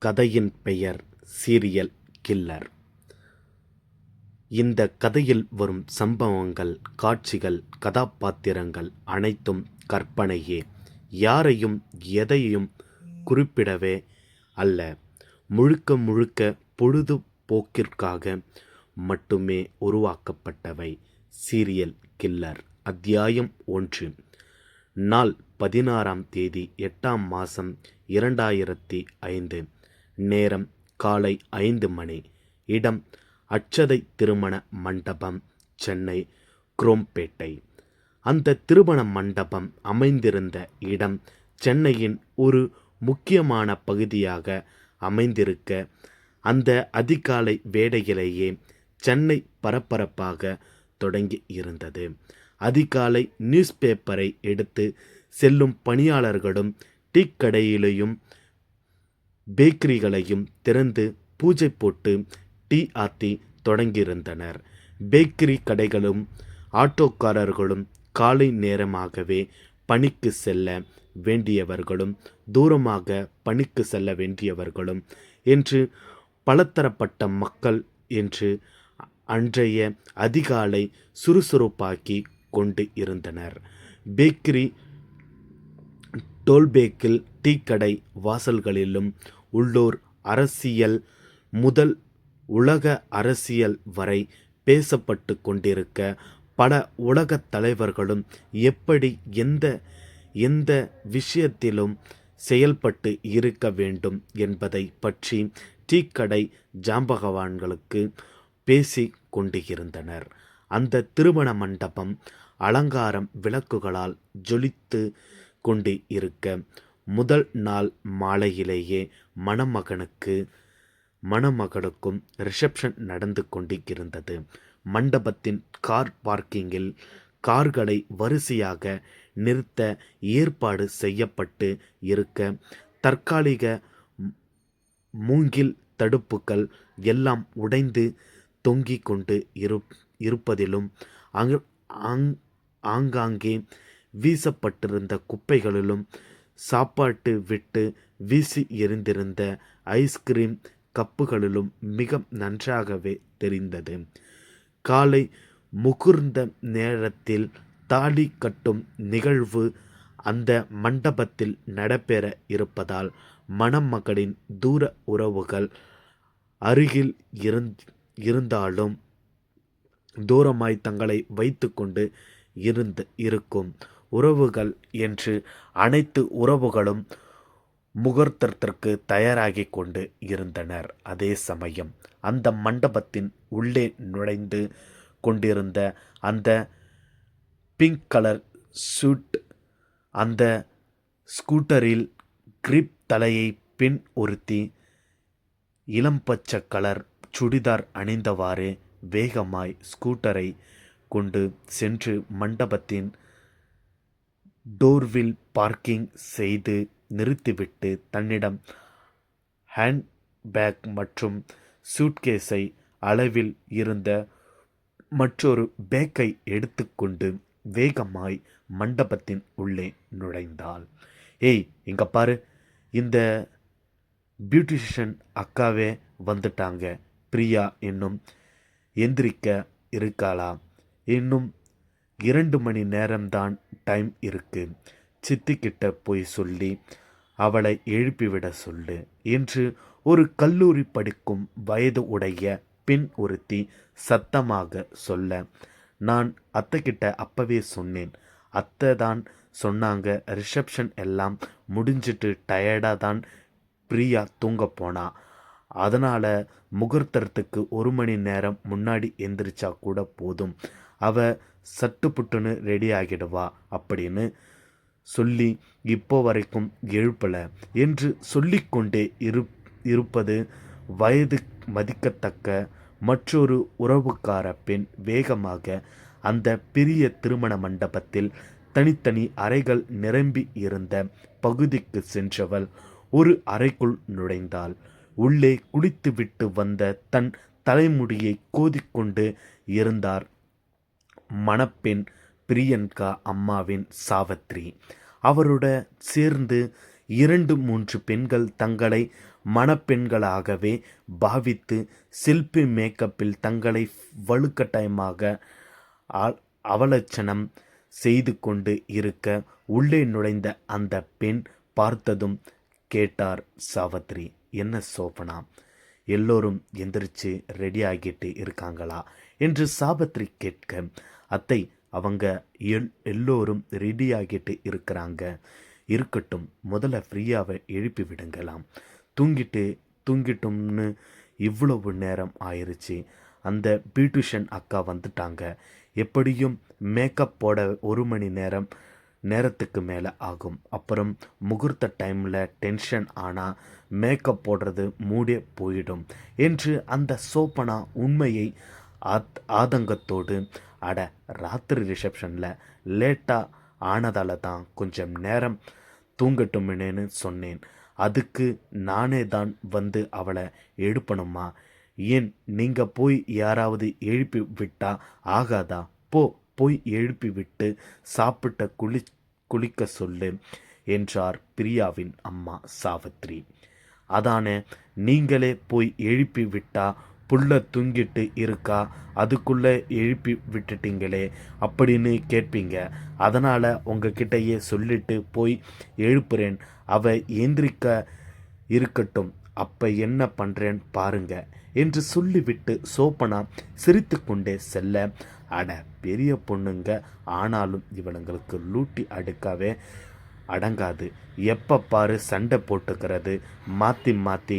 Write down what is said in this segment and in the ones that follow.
கதையின் பெயர் serial killer. இந்த கதையில் வரும் சம்பவங்கள் காட்சிகள் கதாபாத்திரங்கள் அனைத்தும் கற்பனையே. யாரையும் எதையும் குறிப்பிடவே அல்ல. முழுக்க முழுக்க பொழுதுபோக்கிற்காக மட்டுமே உருவாக்கப்பட்டவை சீரியல் கில்லர். அத்தியாயம் ஒன்று. நாள் பதினாறாம் தேதி எட்டாம் மாதம் இரண்டாயிரத்தி ஐந்து. நேரம் காலை ஐந்து மணி. இடம் அட்சதை திருமண மண்டபம் சென்னை குரோம்பேட்டை. அந்த திருமண மண்டபம் அமைந்திருந்த இடம் சென்னையின் ஒரு முக்கியமான பகுதியாக அமைந்திருக்க அந்த அதிகாலை வேடையிலேயே சென்னை பரபரப்பாக தொடங்கி இருந்தது. அதிகாலை நியூஸ் பேப்பரை எடுத்து செல்லும் பணியாளர்களும் டீக்கடையிலையும் பேக்கரிகளையும் திறந்து பூஜை போட்டு டீ ஆத்தி தொடங்கியிருந்தனர். பேக்கரி கடைகளும் ஆட்டோக்காரர்களும் காலை நேரமாகவே பணிக்கு செல்ல வேண்டியவர்களும் தூரமாக பணிக்கு செல்ல வேண்டியவர்களும் என்று பலதரப்பட்ட மக்கள் என்று அன்றைய அதிகாலை சுறுசுறுப்பாக்கி கொண்டு இருந்தனர். பேக்கரி டோல்பேக்கில் டீ கடை வாசல்களிலும் உள்ளூர் அரசியல் முதல் உலக அரசியல் வரை பேசப்பட்டு கொண்டிருக்க பல உலகத் தலைவர்களும் எப்படி எந்த எந்த விஷயத்திலும் செயல்பட்டு இருக்க வேண்டும் என்பதை பற்றி டீக்கடை ஜாம்பகவான்களுக்கு பேசி கொண்டு இருந்தனர் அந்த திருமண மண்டபம் அலங்காரம் விளக்குகளால் ஜொலித்து கொண்டு இருக்க முதல் நாள் மாலையிலேயே மணமகனுக்கு மணமகளுக்கும் ரிசப்ஷன் நடந்து கொண்டிருந்தது. மண்டபத்தின் கார் பார்க்கிங்கில் கார்களை வரிசையாக நிறுத்த ஏற்பாடு செய்யப்பட்டு இருக்க தற்காலிக மூங்கில் தடுப்புகள் எல்லாம் உடைந்து தொங்கிக் கொண்டு இரு இருப்பதிலும் அங் ஆங் ஆங்காங்கே வீசப்பட்டிருந்த குப்பைகளிலும் சாப்பாட்டு விட்டு வீசி எறிந்திருந்த ஐஸ்கிரீம் கப்புகளிலும் மிக நன்றாகவே தெரிந்தது. காலை முகூர்ந்த நேரத்தில் தாலி கட்டும் நிகழ்வு அந்த மண்டபத்தில் நடைபெற இருப்பதால் மணமகளின் தூர உறவுகள் அருகில் இருந்தாலும் தூரமாய் தங்களை வைத்து கொண்டு இருந்து இருக்கும். உறவுகள் என்று அனைத்து உறவுகளும் முகூர்த்தத்திற்கு தயாராகி கொண்டு இருந்தனர். அதே சமயம் அந்த மண்டபத்தின் உள்ளே நுழைந்து கொண்டிருந்த அந்த பிங்க் கலர் சூட் அந்த ஸ்கூட்டரில் கிரிப் தலையை பின் ஒருத்தி இளம்பச்சை கலர் சுடிதார் அணிந்தவாறு வேகமாய் ஸ்கூட்டரை கொண்டு சென்று மண்டபத்தின் டோர்வில் பார்க்கிங் செய்து நிறுத்திவிட்டு தன்னிடம் ஹேண்ட் பேக் மற்றும் சூட்கேஸை அளவில் இருந்த மற்றொரு பேக்கை எடுத்துக்கொண்டு வேகமாய் மண்டபத்தின் உள்ளே நுழைந்தாள். ஏய் இங்கே பாரு. இந்த பியூட்டிஷியன் அக்காவே வந்துட்டாங்க. பிரியா என்னும் எந்திரிக்க இருக்காளா இன்னும் இரண்டு மணி நேரம்தான் டைம் இருக்கு. சித்திக்கிட்ட போய் சொல்லி அவளை எழுப்பிவிட சொல்லு என்று ஒரு கல்லூரி படிக்கும் வயது உடைய பின் ஒருத்தி சத்தமாக சொல்ல நான் அத்தைக்கிட்ட அப்பவே சொன்னேன். அத்தை தான் சொன்னாங்க ரிசப்ஷன் எல்லாம் முடிஞ்சிட்டு டயர்டாக தான் பிரியா தூங்க போனா. அதனால் முகூர்த்தத்துக்கு ஒரு மணி நேரம் முன்னாடி எந்திரிச்சா கூட போதும். அவ சட்டு புட்டுன்னு ரெடி ஆகிடுவா அப்படின்னு சொல்லி இப்போ வரைக்கும் எழுப்பலை என்று சொல்லிக்கொண்டே இரு இருப்பது வயது மதிக்கத்தக்க மற்றொரு உறவுக்கார பெண் வேகமாக அந்த பெரிய திருமண மண்டபத்தில் தனித்தனி அறைகள் நிரம்பி இருந்த பகுதிக்கு சென்றவள் ஒரு அறைக்குள் நுழைந்தாள். உள்ளே குளித்துவிட்டு வந்த தன் தலைமுடியை கோதிக்கொண்டு இருந்தார். மணப்பெண் பிரியங்கா அம்மாவின் சாவத்ரி அவரோட சேர்ந்து இரண்டு மூன்று பெண்கள் தங்களை மணப்பெண்களாகவே பாவித்து சில்பி மேக்கப்பில் தங்களை வலுக்கட்டாயமாக அவலட்சணம் செய்து கொண்டு இருக்க உள்ளே நுழைந்த அந்த பெண் பார்த்ததும் கேட்டார் சாவத்ரி என்ன சோபனா? எல்லோரும் எந்திரிச்சு ரெடி ஆகிட்டு இருக்காங்களா? என்று சாபத்ரி கேட்க அத்தை அவங்க எல் எல்லோரும் ரெடி ஆகிட்டு இருக்கிறாங்க. இருக்கட்டும் முதல்ல ஃப்ரீயாவை எழுப்பி விடுங்களாம் தூங்கிட்டு தூங்கிட்டோம்னு இவ்வளவு நேரம் ஆயிடுச்சு அந்த பியூட்டிஷியன் அக்கா வந்துட்டாங்க. எப்படியும் மேக்கப் போட ஒரு மணி நேரம் நேரத்துக்கு மேலே ஆகும். அப்புறம் முகூர்த்த டைமில் டென்ஷன் ஆனால் மேக்கப் போடுறது மூடே போயிடும் என்று அந்த சோப்பனா உண்மையை ஆத் ஆதங்கத்தோடு அட ராத்திரி ரிசப்ஷனில் லேட்டாக ஆனதால தான் கொஞ்சம் நேரம் தூங்கட்டும்னு சொன்னேன். அதுக்கு நானே தான் வந்து அவளை எழுப்பணுமா? ஏன் நீங்கள் போய் யாராவது எழுப்பி விட்டா ஆகாதா? போ. போய் எழுப்பிவிட்டு சாப்பிட்ட குளி குளிக்க சொல்லு என்றார் பிரியாவின் அம்மா சாவித்ரி. அதானே நீங்களே போய் எழுப்பி விட்டா புள்ள தூங்கிட்டு இருக்கா? அதுக்குள்ளே எழுப்பி விட்டுட்டீங்களே அப்படின்னு கேட்பீங்க. அதனால் உங்ககிட்டயே சொல்லிட்டு போய் எழுப்புறேன். அவ ஏந்திரிக்க இருக்கட்டும். அப்போ என்ன பண்ணுறேன் பாருங்க என்று சொல்லிவிட்டு சோப்பனா சிரித்துக்கொண்டே செல்ல. அட பெரிய பொண்ணுங்க. ஆனாலும் இவனுங்களுக்கு லூட்டி அடுக்காவே அடங்காது. எப்போ பாரு சண்டை போட்டுக்கிறது. மாற்றி மாற்றி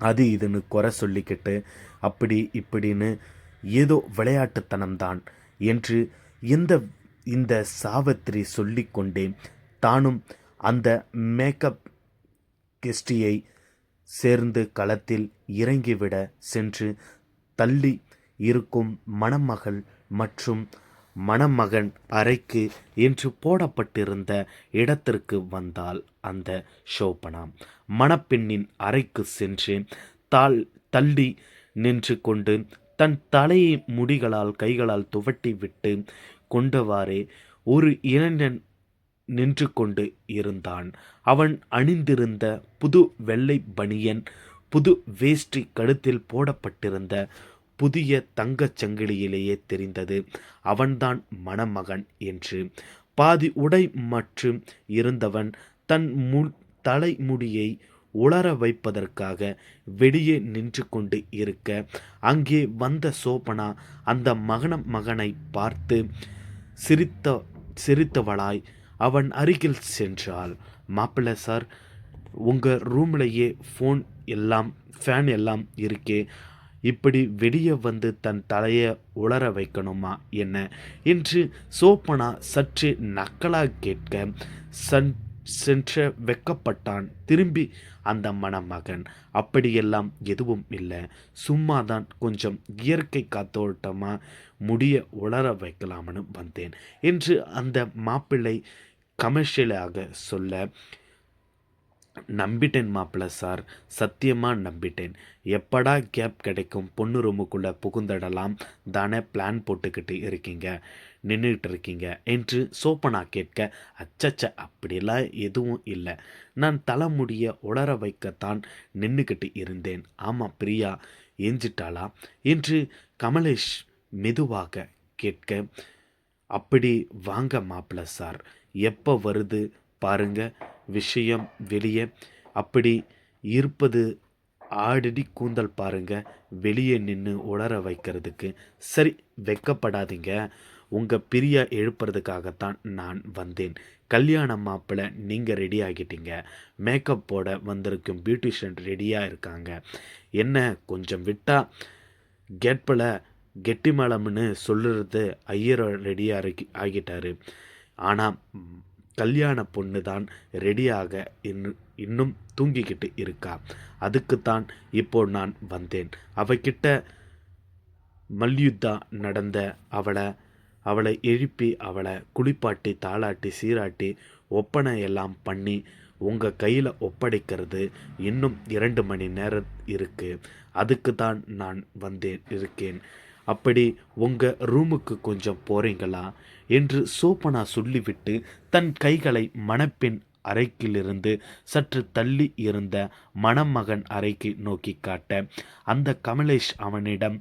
அது இதுன்னு குறை சொல்லிக்கிட்டு அப்படி இப்படின்னு ஏதோ விளையாட்டுத்தனம்தான் என்று இந்த இந்த சாவத்திரி சொல்லிக்கொண்டே தானும் அந்த மேக்கப் கெஸ்டியை சேர்ந்து களத்தில் இறங்கிவிட சென்று தள்ளி இருக்கும் மணமகள் மற்றும் மணமகன் அறைக்கு என்று போடப்பட்டிருந்த இடத்திற்கு வந்தால் அந்த ஷோபனா. மணப்பெண்ணின் அறைக்கு சென்று தாள் தள்ளி நின்று கொண்டு தன் தலையை முடிகளால் கைகளால் துவட்டி விட்டு கொண்டவாறே ஒரு இளைஞன் நின்று கொண்டு இருந்தான். அவன் அணிந்திருந்த புது வெள்ளை பனியன் புது வேஷ்டி கழுத்தில் போடப்பட்டிருந்த புதிய தங்கச் சங்கிலியிலேயே தெரிந்தது. அவன்தான் மணமகன் என்று. பாதி உடை மற்றும் இருந்தவன் தன் மு தலைமுடியை உலர வைப்பதற்காக வெளியே நின்று கொண்டு இருக்க. அங்கே வந்த சோபனா அந்த மகன மகனை பார்த்து சிரித்த சிரித்தவளாய் அவன் அருகில் சென்றாள். மாப்பிள்ளை சார் உங்கள் ரூம்லேயே ஃபோன் எல்லாம் ஃபேன் எல்லாம் இருக்கே. இப்படி வெளியே வந்து தன் தலையை உளர வைக்கணுமா என்ன? என்று சோப்பனா சற்று நக்கலாக கேட்க சன் சென்ற வெக்கப்பட்டான். திரும்பி அந்த மணமகன். அப்படியெல்லாம் எதுவும் இல்லை. சும்மா தான் கொஞ்சம் இயற்கை காத்தோட்டமாக முடிய உளர வைக்கலாம்னு வந்தேன் என்று அந்த மாப்பிள்ளை கமர்ஷியலாக சொல்ல நம்பிட்டேன் மாப்பிள்ள சார் சத்தியமாக நம்பிட்டேன். எப்படா கேப் கிடைக்கும்? பொண்ணு ரூமுக்குள்ளே புகுந்தடலாம். தானே பிளான் போட்டுக்கிட்டு இருக்கீங்க நின்றுக்கிட்டு இருக்கீங்க என்று சோப்பனா கேட்க அச்சச்ச அப்படிலாம் எதுவும் இல்லை. நான் தலைமுடிய உளர வைக்கத்தான் நின்றுக்கிட்டு இருந்தேன். ஆமாம் பிரியா எஞ்சிட்டாளா என்று கமலேஷ் மெதுவாக கேட்க அப்படி வாங்க மாப்பிள்ள சார். எப்போ வருது? பாருங்க விஷயம் வெளியே. அப்படி இருப்பது ஆடடி கூந்தல் பாருங்க வெளியே நின்று உலர வைக்கிறதுக்கு. சரி வெக்கப்படாதீங்க. உங்கள் பிரியா எழுப்புறதுக்காகத்தான் நான் வந்தேன். கல்யாண மாப்பிள்ளை நீங்கள் ரெடி ஆகிட்டீங்க. மேக்கப் போட வந்திருக்கும் பியூட்டிஷியன் ரெடியாக இருக்காங்க. என்ன கொஞ்சம் விட்டால் கேட்பில் கெட்டி மேளம்னு சொல்லுறது ஐயர் ரெடியாக ஆகிட்டாரு. ஆனால் கல்யாண பொண்ணு தான் ரெடியாக இன்னும் இன்னும் தூங்கிக்கிட்டு இருக்கா. அதுக்குத்தான் இப்போ நான் வந்தேன். அவகிட்ட மல்யுத்தா நடந்த அவளை அவளை எழுப்பி அவளை குளிப்பாட்டி தாளாட்டி சீராட்டி ஒப்பனை எல்லாம் பண்ணி உங்கள் கையில் ஒப்படைக்கிறது இன்னும் இரண்டு மணி நேரம் இருக்குது அதுக்கு தான் நான் வந்தேன் இருக்கேன். அப்படி உங்கள் ரூமுக்கு கொஞ்சம் போகிறீங்களா என்று சோபனா சொல்லிவிட்டு தன் கைகளை மணப்பெண் அறைக்கிலிருந்து சற்று தள்ளி இருந்த மணமகன் அறைக்கு நோக்கி காட்ட அந்த கமலேஷ் அவனிடம்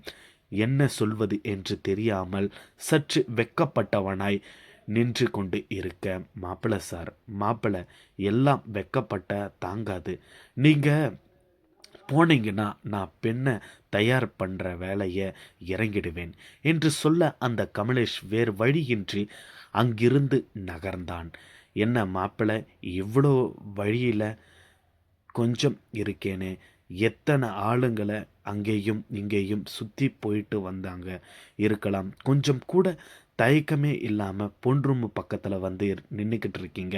என்ன சொல்வது என்று தெரியாமல் சற்று வெக்கப்பட்டவனாய் நின்று கொண்டு இருக்க மாப்பிள சார் மாப்பிள எல்லாம் வெக்கப்பட்ட தாங்காது. நீங்கள் போனீங்கன்னா நான் பெண்ணை தயார் பண்ணுற வேலையை இறங்கிடுவேன் என்று சொல்ல அந்த கமலேஷ் வேறு வழியின்றி அங்கிருந்து நகர்ந்தான். என்ன மாப்பிள்ளை இவ்வளோ வழியில் கொஞ்சம் இருக்கேனே எத்தனை ஆளுங்களை அங்கேயும் இங்கேயும் சுற்றி போயிட்டு வந்தாங்க? இருக்கலாம் கொஞ்சம் கூட தயக்கமே இல்லாமல் பொன் ரூம் பக்கத்தில் வந்து நின்றுக்கிட்டு இருக்கீங்க.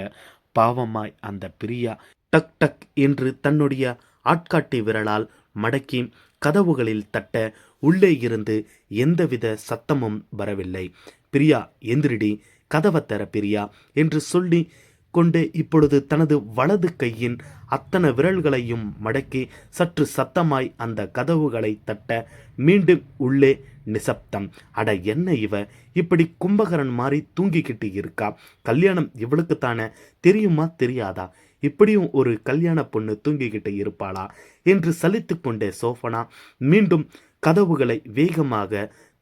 பாவமாய் அந்த பிரியா டக் டக் என்று தன்னுடைய ஆட்காட்டி விரலால் மடக்கி கதவுகளில் தட்ட உள்ளே இருந்து எந்தவித சத்தமும் வரவில்லை. பிரியா எந்திரிடி கதவை தர பிரியா என்று சொல்லி கொண்டு இப்பொழுது தனது வலது கையின் அத்தனை விரல்களையும் மடக்கி சற்று சத்தமாய் அந்த கதவுகளை தட்ட மீண்டும் உள்ளே நிசப்தம். அட என்ன இவ? இப்படி கும்பகரன் மாதிரி தூங்கிக்கிட்டு இருக்கா? கல்யாணம் இவளுக்குத்தானே தெரியுமா? தெரியாதா? இப்படியும் ஒரு கல்யாண பொண்ணு தூங்கிக்கிட்டு இருப்பாளா என்று சலித்து கொண்டே சோஃபனா மீண்டும் கதவுகளை வேகமாக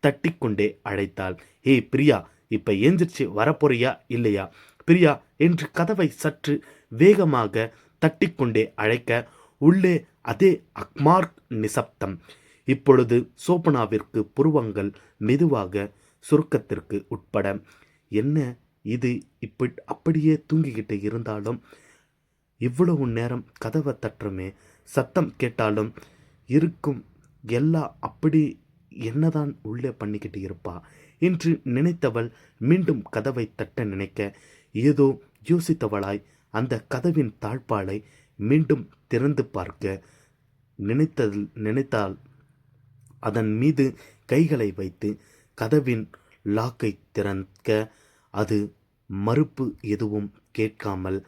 தட்டிக்கொண்டே அழைத்தாள். ஏய் பிரியா இப்ப எந்திரிச்சு வரப்போறியா இல்லையா? பிரியா என்று கதவை சற்று வேகமாக தட்டிக்கொண்டே அழைக்க உள்ளே அதே அக்மார்க் நிசப்தம். இப்பொழுது சோபனாவிற்கு புருவங்கள் மெதுவாக சுருக்கத்திற்கு உட்பட என்ன இது இப்படி அப்படியே தூங்கிக்கிட்டு இருந்தாலும் இவ்வளவு நேரம் கதவை தட்டுறமே சத்தம் கேட்டாலும் இருக்கும் எல்லாம் அப்படி என்னதான் உள்ளே பண்ணிக்கிட்டு இருப்பா என்று நினைத்தவள் மீண்டும் கதவை தட்ட நினைக்க ஏதோ யோசித்தவளாய் அந்த கதவின் தாழ்பாலை மீண்டும் திறந்து பார்க்க நினைத்தது நினைத்தால் அதன் மீது கைகளை வைத்து கதவின் லாக்கை திறக்க அது மறுப்பு எதுவும் கேட்காமல்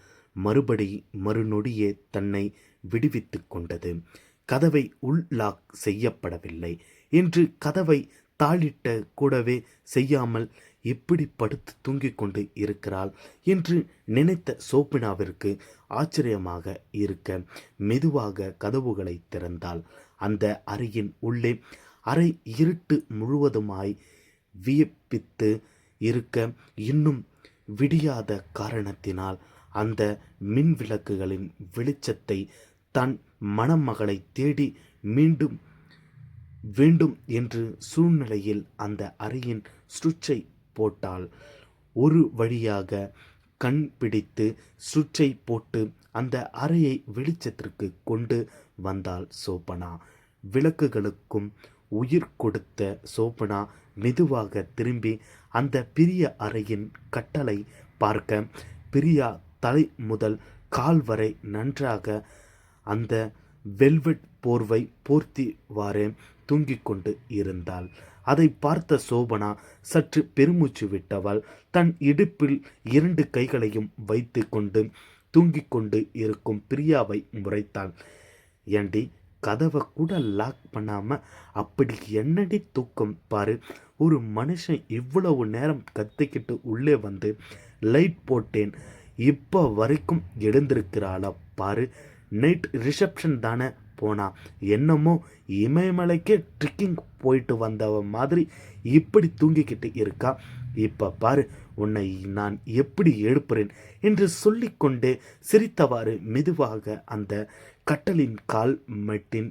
மறுபடி மறுநொடியே தன்னை விடுவித்து கொண்டது. கதவை உள் லாக் செய்யப்படவில்லை. என்று கதவை தாளிட்ட கூடவே செய்யாமல் எப்படி படுத்து தூங்கிக் கொண்டு இருக்கிறாள். என்று நினைத்த சோப்பினாவிற்கு ஆச்சரியமாக இருக்க மெதுவாக கதவுகளை திறந்தாள். அந்த அறையின் உள்ளே அறை இருட்டு முழுவதுமாய் வியப்பித்து இருக்க இன்னும் விடியாத காரணத்தினால் அந்த மின் விளக்குகளின் வெளிச்சத்தை தன் மணமகளை தேடி மீண்டும் வேண்டும் என்று சூழ்நிலையில் அந்த அறையின் சுவிட்சை போட்டால் ஒரு வழியாக கண் பிடித்து சுவிட்சை போட்டு அந்த அறையை வெளிச்சத்திற்கு கொண்டு வந்தாள் சோபனா. விளக்குகளுக்கும் உயிர் கொடுத்த சோபனா மெதுவாக திரும்பி அந்த பிரிய அறையின் கட்டளை பார்க்க பிரியா தலை முதல் கால் வரை நன்றாக அந்த வெல்வெட் போர்வை போர்த்திவாறே தூங்கிக் கொண்டு இருந்தாள். அதை பார்த்த சோபனா சற்று பெருமூச்சு விட்டவள் தன் இடுப்பில் இரண்டு கைகளையும் வைத்து கொண்டு தூங்கிக் கொண்டு இருக்கும் பிரியாவை முறைத்தாள். ஏண்டி கதவை கூட லாக் பண்ணாம அப்படி என்னடி தூக்கம்? பாரு ஒரு மனுஷன் இவ்வளவு நேரம் கத்திக்கிட்டு உள்ளே வந்து லைட் போட்டேன். இப்போ வரைக்கும் எழுந்திருக்கிறாளா பாரு. நைட் ரிசப்ஷன் தானே போனா. என்னமோ இமயமலைக்கே ட்ரிக்கிங் போயிட்டு வந்தவ மாதிரி இப்படி தூங்கிக்கிட்டு இருக்கா. இப்போ பாரு உன்னை நான் எப்படி எழுப்புறேன் என்று சொல்லிக்கொண்டே சிரித்தவாறு மெதுவாக அந்த கட்டலின் கால் மெட்டின்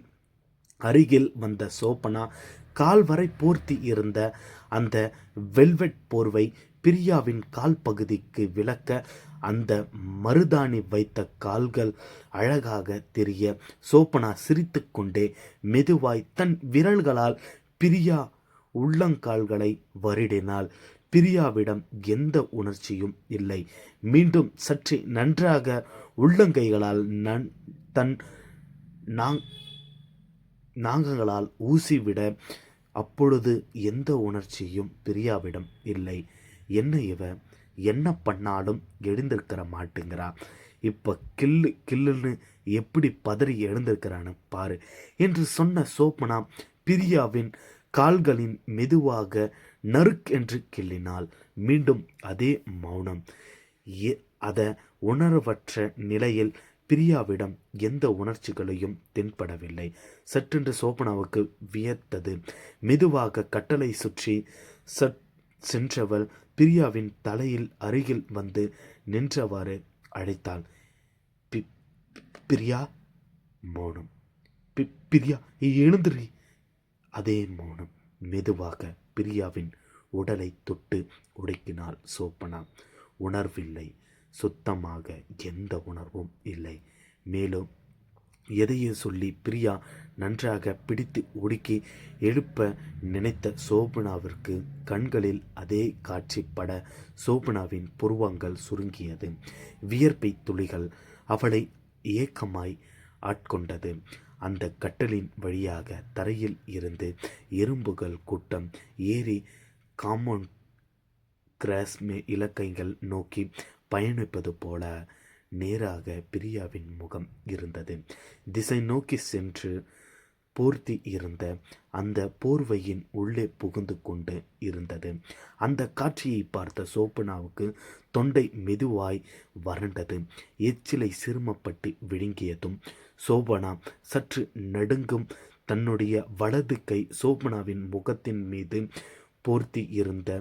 அருகில் வந்த சோப்பனா கால் வரை போர்த்தி இருந்த அந்த வெல்வெட் போர்வை பிரியாவின் கால் பகுதிக்கு விளக்க அந்த மருதாணி வைத்த கால்கள் அழகாக தெரிய சோப்பனா சிரித்து கொண்டே மெதுவாய் தன் விரல்களால் பிரியா உள்ளங்கால்களை வருடினாள். பிரியாவிடம் எந்த உணர்ச்சியும் இல்லை. மீண்டும் சற்று நன்றாக உள்ளங்கைகளால் நன் தன் நாங் நாங்கங்களால் ஊசிவிட அப்பொழுது எந்த உணர்ச்சியும் பிரியாவிடம் இல்லை. என்ன இவ? என்ன பண்ணாலும் எழுந்திருக்கிற மாட்டேங்கிறா. இப்போ கில்லு கில்லுன்னு எப்படி பதறி எழுந்திருக்கிறான்னு பாரு என்று சொன்ன சோப்பனா பிரியாவின் கால்களின் மெதுவாக நறுக் என்று கிள்ளினாள். மீண்டும் அதே மௌனம். அதை உணர்வற்ற நிலையில் பிரியாவிடம் எந்த உணர்ச்சிகளையும் தென்படவில்லை. சற்றென்று சோபனாவுக்கு வியத்தது. மெதுவாக கட்டளை சுற்றி சற் சென்றவள் பிரியாவின் தலையில் அருகில் வந்து நின்றவாறு அழைத்தாள். "பி- பிரியா? மௌனம். "பி- பிரியா எழுந்துரு. அதே மௌனம் மெதுவாக பிரியாவின் உடலை தொட்டு உடைக்கினாள் சோப்பனா உணர்வில்லை. சுத்தமாக எந்த உணர்வும் இல்லை. மேலும் எதையே சொல்லி பிரியா நன்றாக பிடித்து ஒடுக்கி எழுப்ப நினைத்த சோபனாவிற்கு கண்களில் அதே காட்சி பட சோபனாவின் புருவங்கள் சுருங்கியது. வியர்ப்பை துளிகள் அவளை ஏக்கமாய் ஆட்கொண்டது. அந்த கட்டலின் வழியாக தரையில் இருந்து எறும்புகள் கூட்டம் ஏறி காம்பவுண்ட் கிராஸ் இலக்கைகள் நோக்கி பயணிப்பது போல நேராக பிரியாவின் முகம் இருந்தது. திசை நோக்கி சென்று போர்த்தி இருந்த அந்த போர்வையின் உள்ளே புகுந்து கொண்டு இருந்தது. அந்த காட்சியை பார்த்த சோப்பனாவுக்கு தொண்டை மெதுவாய் வறண்டது. எச்சிலை சிறுமப்பட்டு விழுங்கியதும் சோபனா சற்று நடுங்கும் தன்னுடைய வலது கை சோபனாவின் முகத்தின் மீது போர்த்தி இருந்த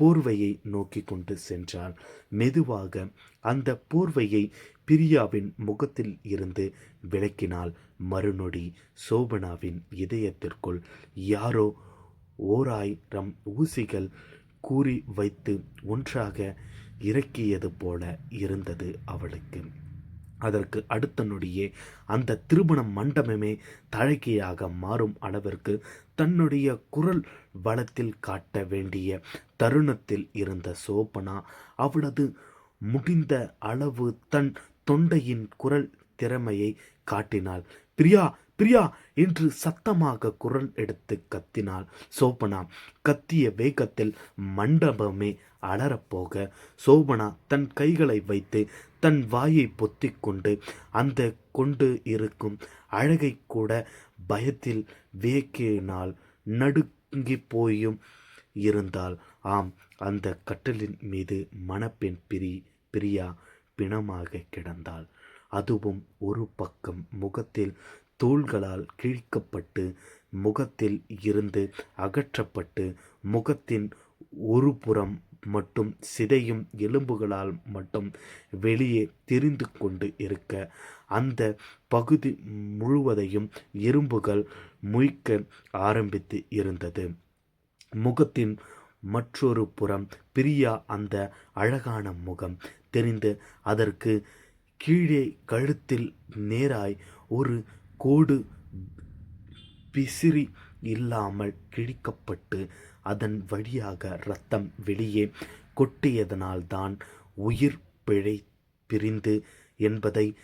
போர்வையை நோக்கி கொண்டு சென்றாள். மெதுவாக அந்த போர்வையை பிரியாவின் முகத்தில் இருந்து விளக்கினால் மறுநொடி சோபனாவின் இதயத்திற்குள் யாரோ ஓராயிரம் ஊசிகள் கூறி வைத்து ஒன்றாக இறக்கியது போல இருந்தது அவளுக்கு. அதற்கு அடுத்த நொடியே அந்த திருமண மண்டபமே தழகியாக மாறும் அளவிற்கு தன்னுடைய குரல் வளத்தில் காட்ட வேண்டிய தருணத்தில் இருந்த சோபனா அவளது முடிந்த அளவு தன் தொண்டையின் குரல் திறமையை காட்டினாள். பிரியா பிரியா! என்று சத்தமாக குரல் எடுத்து கத்தினாள் சோபனா. கத்திய வேகத்தில் மண்டபமே அலறப்போக சோபனா தன் கைகளை வைத்து தன் வாயை பொத்திக்கொண்டு அந்த கொண்டு இருக்கும் அழகை கூட பயத்தில் வேக்கினால் நடுங்கி போயும் இருந்தால். ஆம் அந்த கட்டலின் மீது மணப்பெண் பிரி பிரியா பிணமாக கிடந்தாள். அதுவும் ஒரு பக்கம் முகத்தில் தோள்களால் கிழிக்கப்பட்டு முகத்தில் இருந்து அகற்றப்பட்டு முகத்தின் ஒரு புறம் மட்டும் சிதையும் எலும்புகளால் மட்டும் வெளியே தெரிந்து கொண்டு இருக்க. அந்த பகுதி முழுவதையும் எறும்புகள் முய்க்க ஆரம்பித்து இருந்தது. முகத்தின் மற்றொரு புறம் பிரியா அந்த அழகான முகம். தெரிந்து அதற்கு கீழே கழுத்தில் நேராய் ஒரு கோடு பிசிறி இல்லாமல் கிழிக்கப்பட்டு அதன் வழியாக இரத்தம் வெளியே கொட்டியதனால்தான் உயிர் பிழை பிரிந்து என்பதை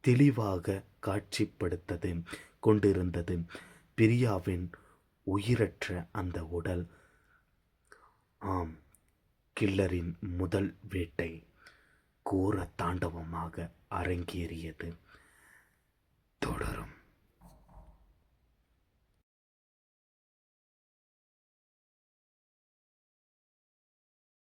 தெளிவாக காட்சிப்படுத்தது கொண்டிருந்தது. பிரியாவின் உயிரற்ற அந்த உடல். ஆம் கில்லரின் முதல் வேட்டை கோர தாண்டவமாக அரங்கேறியது. தொடரும்.